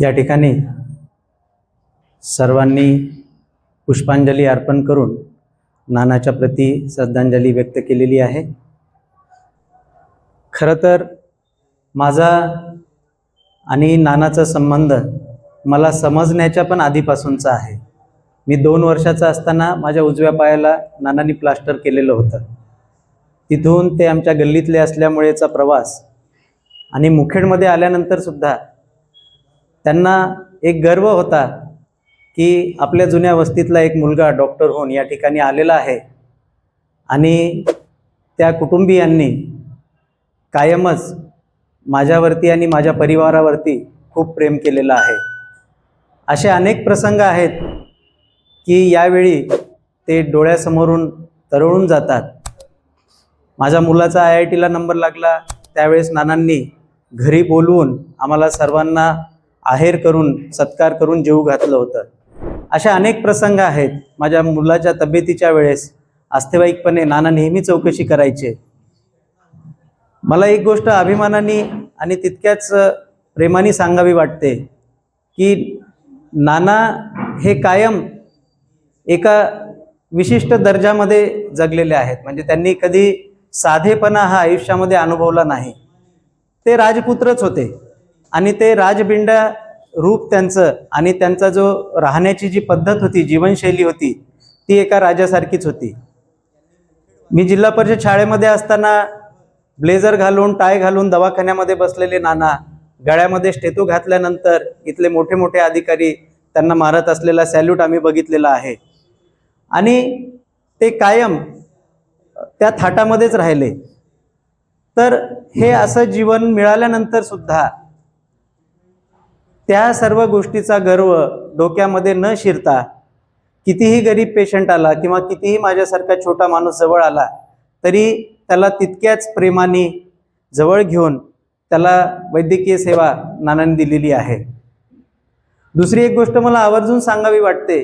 या ठिकाणी सर्वांनी पुष्पांजली अर्पण करून नानाच्या प्रती श्रद्धांजली व्यक्त केलेली आहे. खरं तर माझा आणि नानाचा संबंध मला समजण्याच्या पण आधीपासूनचा आहे. मी दोन वर्षाचा असताना माझ्या उजव्या पायाला नानांनी प्लास्टर केलेलं होतं. तिथून ते आमच्या गल्लीतले असल्यामुळेचा प्रवास आणि मुखेडमध्ये आल्यानंतर सुद्धा त्यांना एक गर्व होता की आपल्या जुन्या वस्तीतला एक मुलगा डॉक्टर होऊन या ठिकाणी आलेला आहे. आणि त्या कुटुंबियांनी कायमच माझ्यावरती आणि माझ्या परिवारावरती खूप प्रेम केलेलं आहे. असे अनेक प्रसंग आहेत की यावेळी ते डोळ्यासमोरून तरळून जातात. माझ्या मुलाचा आय आय टीला नंबर लागला त्यावेळेस नानांनी घरी बोलवून आम्हाला सर्वांना आहेर करून सत्कार करून जेऊ घातलं होतं. अशा अनेक प्रसंग आहेत माझ्या मुलाच्या तब्येतीच्या वेळेस. आस्थेवाईकपणे नाना नेहमी चौकशी करायचे. मला एक गोष्ट अभिमानाने आणि तितक्याच प्रेमाने सांगावी वाटते की नाना हे कायम एका विशिष्ट दर्जामध्ये जगलेले आहेत. म्हणजे त्यांनी कधी साधेपणा हा आयुष्यामध्ये अनुभवला नाही. ते राजपुत्रच होते. आणि ते राजबिंडा रूप त्यांचं आणि त्यांचा जो राहण्याची जी पद्धत होती जीवनशैली होती ती एका राजासारखीच होती. मी जिल्हा परिषद शाळेमध्ये असताना ब्लेझर घालून टाय घालून दवाखान्यामध्ये बसलेले नाना गळ्यामध्ये स्टेतू घातल्यानंतर इथले मोठे मोठे अधिकारी त्यांना मारत असलेला सॅल्यूट आम्ही बघितलेला आहे. आणि ते कायम त्या थाटामध्येच राहिले. तर हे असं जीवन मिळाल्यानंतर सुद्धा त्या सर्व गोष्टीचा गर्व डोक्यामध्ये न शिरता कितीही गरीब पेशंट आला किंवा कितीही माझ्यासारखा छोटा माणूस जवळ आला तरी त्याला तितक्याच प्रेमाने जवळ घेऊन त्याला वैद्यकीय सेवा नानाने दिलेली आहे. दुसरी एक गोष्ट मला आवर्जून सांगावी वाटते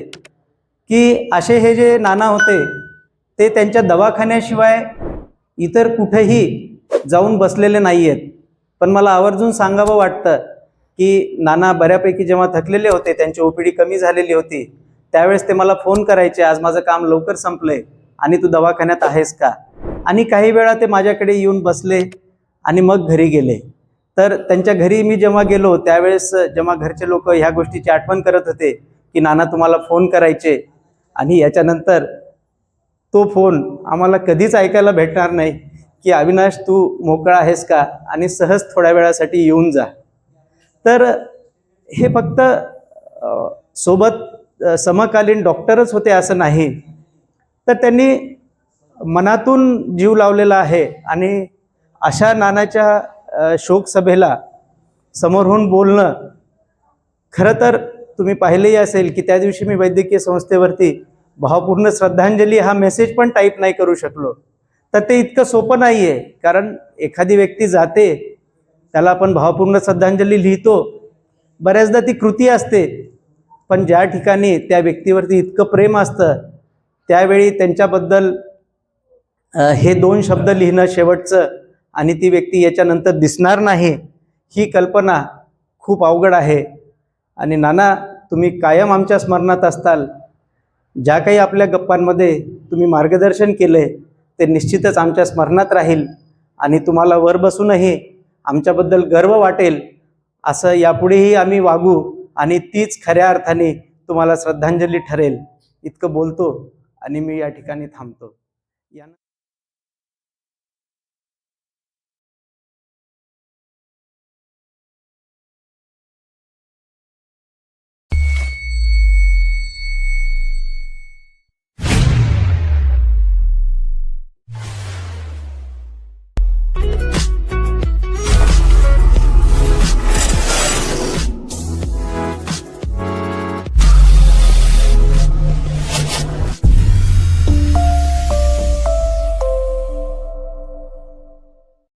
की असे हे जे नाना होते ते त्यांच्या दवाखान्याशिवाय इतर कुठेही जाऊन बसलेले नाही आहेत पण मला आवर्जून सांगावं वाटतं की नाना बऱ्यापैकी जेव्हा थकलेले होते त्यांची ओपीडी कमी झालेली होती त्यावेळेस ते मला फोन करायचे आज माझं काम लवकर संपलंय आणि तू दवाखान्यात आहेस का? आणि काही वेळा ते माझ्याकडे येऊन बसले आणि मग घरी गेले. तर त्यांच्या घरी मी जेव्हा गेलो त्यावेळेस जेव्हा घरचे लोक ह्या गोष्टीची आठवण करत होते की नाना तुम्हाला फोन करायचे आणि याच्यानंतर तो फोन आम्हाला कधीच ऐकायला भेटणार नाही की अविनाश तू मोकळा आहेस का? आणि सहज थोड्या वेळासाठी येऊन जा. तर हे फक्त सोबत समकालीन डॉक्टरच होते असं नाही. तर त्यांनी मनातून जीव लावलेला आहे आणि अशा नानाच्या शोकसभेला समोरहून बोलणं खरं तर तुम्ही पाहिलेही असेल की त्या दिवशी मी वैद्यकीय संस्थेवरती भावपूर्ण श्रद्धांजली हा मेसेज पण टाईप नाही करू शकलो. तर ते इतकं सोपं नाही आहे कारण एखादी व्यक्ती जाते त्याला आपण भावपूर्ण श्रद्धांजली लिहितो. बऱ्याचदा ती कृती असते पण ज्या ठिकाणी त्या व्यक्तीवरती इतकं प्रेम असतं त्यावेळी त्यांच्याबद्दल हे दोन शब्द लिहिणं शेवटचं आणि ती व्यक्ती याच्यानंतर दिसणार नाही ही कल्पना खूप अवघड आहे. आणि नाना तुम्ही कायम आमच्या स्मरणात असताल. ज्या काही आपल्या गप्पांमध्ये तुम्ही मार्गदर्शन केले ते निश्चितच आमच्या स्मरणात राहील आणि तुम्हाला वर बसूनही आमच्याबद्दल गर्व वाटेल असं यापुढेही आम्ही वागू आणि तीच खऱ्या अर्थाने तुम्हाला श्रद्धांजली ठरेल. इतकं बोलतो आणि मी या ठिकाणी थांबतो. या